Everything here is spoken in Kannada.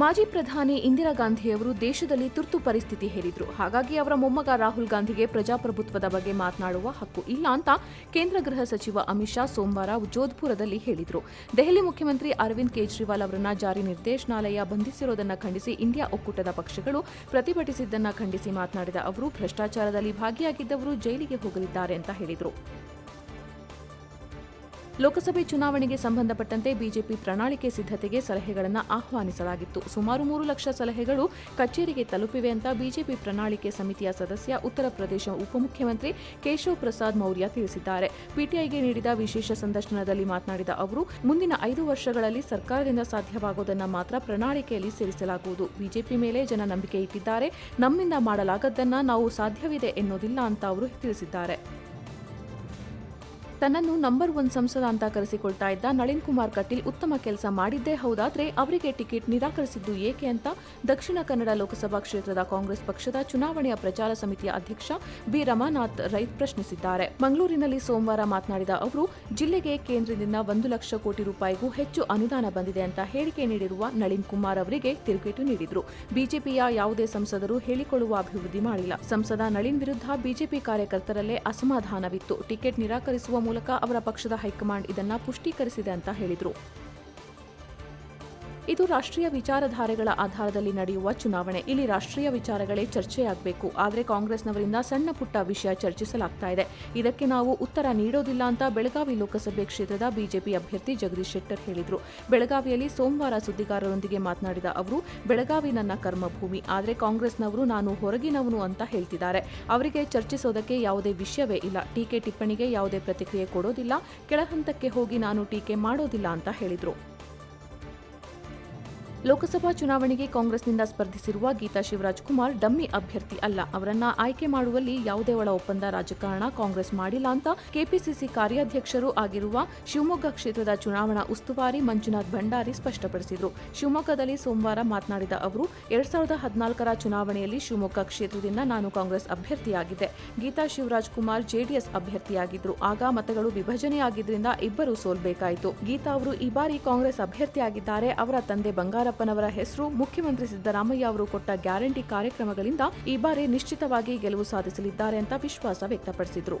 ಮಾಜಿ ಪ್ರಧಾನಿ ಇಂದಿರಾ ಗಾಂಧಿಯವರು ದೇಶದಲ್ಲಿ ತುರ್ತು ಪರಿಸ್ಥಿತಿ ಹೇರಿದ್ರು. ಹಾಗಾಗಿ ಅವರ ಮೊಮ್ಮಗ ರಾಹುಲ್ ಗಾಂಧಿಗೆ ಪ್ರಜಾಪ್ರಭುತ್ವದ ಬಗ್ಗೆ ಮಾತನಾಡುವ ಹಕ್ಕು ಇಲ್ಲ ಅಂತ ಕೇಂದ್ರ ಗೃಹ ಸಚಿವ ಅಮಿತ್ ಶಾ ಸೋಮವಾರ ಜೋಧ್ಪುರದಲ್ಲಿ ಹೇಳಿದರು. ದೆಹಲಿ ಮುಖ್ಯಮಂತ್ರಿ ಅರವಿಂದ್ ಕೇಜ್ರಿವಾಲ್ ಅವರನ್ನ ಜಾರಿ ನಿರ್ದೇಶನಾಲಯ ಬಂಧಿಸಿರೋದನ್ನ ಖಂಡಿಸಿ ಇಂಡಿಯಾ ಒಕ್ಕೂಟದ ಪಕ್ಷಗಳು ಪ್ರತಿಭಟಿಸಿದ್ದನ್ನ ಖಂಡಿಸಿ ಮಾತನಾಡಿದ ಅವರು, ಭ್ರಷ್ಟಾಚಾರದಲ್ಲಿ ಭಾಗಿಯಾಗಿದ್ದವರು ಜೈಲಿಗೆ ಹೋಗಲಿದ್ದಾರೆ ಅಂತ ಹೇಳಿದರು. ಲೋಕಸಭೆ ಚುನಾವಣೆಗೆ ಸಂಬಂಧಪಟ್ಟಂತೆ ಬಿಜೆಪಿ ಪ್ರಣಾಳಿಕೆ ಸಿದ್ಧತೆಗೆ ಸಲಹೆಗಳನ್ನು ಆಹ್ವಾನಿಸಲಾಗಿತ್ತು. ಸುಮಾರು ಮೂರು ಲಕ್ಷ ಸಲಹೆಗಳು ಕಚೇರಿಗೆ ತಲುಪಿವೆ ಅಂತ ಬಿಜೆಪಿ ಪ್ರಣಾಳಿಕೆ ಸಮಿತಿಯ ಸದಸ್ಯ, ಉತ್ತರ ಪ್ರದೇಶ ಉಪಮುಖ್ಯಮಂತ್ರಿ ಕೇಶವ್ ಪ್ರಸಾದ್ ಮೌರ್ಯ ತಿಳಿಸಿದ್ದಾರೆ. ಪಿಟಿಐಗೆ ನೀಡಿದ ವಿಶೇಷ ಸಂದರ್ಶನದಲ್ಲಿ ಮಾತನಾಡಿದ ಅವರು, ಮುಂದಿನ ಐದು ವರ್ಷಗಳಲ್ಲಿ ಸರ್ಕಾರದಿಂದ ಸಾಧ್ಯವಾಗುವುದನ್ನು ಮಾತ್ರ ಪ್ರಣಾಳಿಕೆಯಲ್ಲಿ ಸೇರಿಸಲಾಗುವುದು. ಬಿಜೆಪಿ ಮೇಲೆ ಜನ ನಂಬಿಕೆ ಇಟ್ಟಿದ್ದಾರೆ. ನಮ್ಮಿಂದ ಮಾಡಲಾಗದ್ದನ್ನ ನಾವು ಸಾಧ್ಯವಿದೆ ಎನ್ನುವುದಿಲ್ಲ ಅಂತ ಅವರು ತಿಳಿಸಿದ್ದಾರೆ. ತನ್ನನ್ನು ನಂಬರ್ ಒನ್ ಸಂಸದ ಅಂತ ಕರೆಸಿಕೊಳ್ತಾ ಇದ್ದ ನಳಿನ್ ಕುಮಾರ್ ಕಟೀಲ್ ಉತ್ತಮ ಕೆಲಸ ಮಾಡಿದ್ದೇ ಹೌದಾದ್ರೆ ಅವರಿಗೆ ಟಿಕೆಟ್ ನಿರಾಕರಿಸಿದ್ದು ಏಕೆ ಅಂತ ದಕ್ಷಿಣ ಕನ್ನಡ ಲೋಕಸಭಾ ಕ್ಷೇತ್ರದ ಕಾಂಗ್ರೆಸ್ ಪಕ್ಷದ ಚುನಾವಣೆಯ ಪ್ರಚಾರ ಸಮಿತಿಯ ಅಧ್ಯಕ್ಷ ಬಿ ರಮಾನಾಥ್ ರೈತ್ ಪ್ರಶ್ನಿಸಿದ್ದಾರೆ. ಮಂಗಳೂರಿನಲ್ಲಿ ಸೋಮವಾರ ಮಾತನಾಡಿದ ಅವರು, ಜಿಲ್ಲೆಗೆ ಕೇಂದ್ರದಿಂದ ಒಂದು ಲಕ್ಷ ಕೋಟಿ ರೂಪಾಯಿಗೂ ಹೆಚ್ಚು ಅನುದಾನ ಬಂದಿದೆ ಅಂತ ಹೇಳಿಕೆ ನೀಡಿರುವ ನಳಿನ್ ಕುಮಾರ್ ಅವರಿಗೆ ತಿರುಗೇಟು ನೀಡಿದರು. ಬಿಜೆಪಿಯ ಯಾವುದೇ ಸಂಸದರು ಹೇಳಿಕೊಳ್ಳುವ ಅಭಿವೃದ್ಧಿ ಮಾಡಿಲ್ಲ. ಸಂಸದ ನಳಿನ್ ವಿರುದ್ಧ ಬಿಜೆಪಿ ಕಾರ್ಯಕರ್ತರಲ್ಲೇ ಅಸಮಾಧಾನವಿತ್ತು. ಟಿಕೆಟ್ ನಿರಾಕರಿಸುವ ಮೂಲಕ ಅವರ ಪಕ್ಷದ ಹೈಕಮಾಂಡ್ ಇದನ್ನ ಪುಷ್ಟೀಕರಿಸಿದೆ ಅಂತ ಹೇಳಿದರು. ಇದು ರಾಷ್ಟ್ರೀಯ ವಿಚಾರಧಾರೆಗಳ ಆಧಾರದಲ್ಲಿ ನಡೆಯುವ ಚುನಾವಣೆ. ಇಲ್ಲಿ ರಾಷ್ಟ್ರೀಯ ವಿಚಾರಗಳೇ ಚರ್ಚೆಯಾಗಬೇಕು. ಆದರೆ ಕಾಂಗ್ರೆಸ್ನವರಿಂದ ಸಣ್ಣ ಪುಟ್ಟ ವಿಷಯ ಚರ್ಚಿಸಲಾಗ್ತಾ ಇದೆ. ಇದಕ್ಕೆ ನಾವು ಉತ್ತರ ನೀಡೋದಿಲ್ಲ ಅಂತ ಬೆಳಗಾವಿ ಲೋಕಸಭೆ ಕ್ಷೇತ್ರದ ಬಿಜೆಪಿ ಅಭ್ಯರ್ಥಿ ಜಗದೀಶ್ ಶೆಟ್ಟರ್ ಹೇಳಿದರು. ಬೆಳಗಾವಿಯಲ್ಲಿ ಸೋಮವಾರ ಸುದ್ದಿಗಾರರೊಂದಿಗೆ ಮಾತನಾಡಿದ ಅವರು, ಬೆಳಗಾವಿ ನನ್ನ ಕರ್ಮಭೂಮಿ. ಆದರೆ ಕಾಂಗ್ರೆಸ್ನವರು ನಾನು ಹೊರಗಿನವನು ಅಂತ ಹೇಳ್ತಿದ್ದಾರೆ. ಅವರಿಗೆ ಚರ್ಚಿಸೋದಕ್ಕೆ ಯಾವುದೇ ವಿಷಯವೇ ಇಲ್ಲ. ಟೀಕೆ ಟಿಪ್ಪಣಿಗೆ ಯಾವುದೇ ಪ್ರತಿಕ್ರಿಯೆ ಕೊಡೋದಿಲ್ಲ. ಕೆಳಹಂತಕ್ಕೆ ಹೋಗಿ ನಾನು ಟೀಕೆ ಮಾಡೋದಿಲ್ಲ ಅಂತ ಹೇಳಿದರು. ಲೋಕಸಭಾ ಚುನಾವಣೆಗೆ ಕಾಂಗ್ರೆಸ್ನಿಂದ ಸ್ಪರ್ಧಿಸಿರುವ ಗೀತಾ ಶಿವರಾಜ್ ಕುಮಾರ್ ಡಮ್ಮಿ ಅಭ್ಯರ್ಥಿ ಅಲ್ಲ. ಅವರನ್ನ ಆಯ್ಕೆ ಮಾಡುವಲ್ಲಿ ಯಾವುದೇ ಒಳ ಒಪ್ಪಂದ ರಾಜಕಾರಣ ಕಾಂಗ್ರೆಸ್ ಮಾಡಿಲ್ಲ ಅಂತ ಕೆಪಿಸಿಸಿ ಕಾರ್ಯಾಧ್ಯಕ್ಷರೂ ಆಗಿರುವ ಶಿವಮೊಗ್ಗ ಕ್ಷೇತ್ರದ ಚುನಾವಣಾ ಉಸ್ತುವಾರಿ ಮಂಜುನಾಥ್ ಭಂಡಾರಿ ಸ್ಪಷ್ಟಪಡಿಸಿದರು. ಶಿವಮೊಗ್ಗದಲ್ಲಿ ಸೋಮವಾರ ಮಾತನಾಡಿದ ಅವರು, ಎರಡ್ ಸಾವಿರದ ಹದಿನಾಲ್ಕರ ಚುನಾವಣೆಯಲ್ಲಿ ಶಿವಮೊಗ್ಗ ಕ್ಷೇತ್ರದಿಂದ ನಾನು ಕಾಂಗ್ರೆಸ್ ಅಭ್ಯರ್ಥಿಯಾಗಿದ್ದೆ. ಗೀತಾ ಶಿವರಾಜ್ ಕುಮಾರ್ ಜೆಡಿಎಸ್ ಅಭ್ಯರ್ಥಿಯಾಗಿದ್ದರು ಆಗ ಮತಗಳು ವಿಭಜನೆಯಾಗಿದ್ದರಿಂದ ಇಬ್ಬರು ಸೋಲ್ಬೇಕಾಯಿತು. ಗೀತಾ ಅವರು ಈ ಬಾರಿ ಕಾಂಗ್ರೆಸ್ ಅಭ್ಯರ್ಥಿಯಾಗಿದ್ದಾರೆ. ಅವರ ತಂದೆ ಬಂಗಾರಪ್ಪನವರ ಹೆಸರು ಮುಖ್ಯಮಂತ್ರಿ ಸಿದ್ದರಾಮಯ್ಯ ಅವರು ಕೊಟ್ಟ ಗ್ಯಾರಂಟಿ ಕಾರ್ಯಕ್ರಮಗಳಿಂದ ಈ ಬಾರಿ ನಿಶ್ಚಿತವಾಗಿ ಗೆಲುವು ಸಾಧಿಸಲಿದ್ದಾರೆ ಅಂತ ವಿಶ್ವಾಸ ವ್ಯಕ್ತಪಡಿಸಿದರು.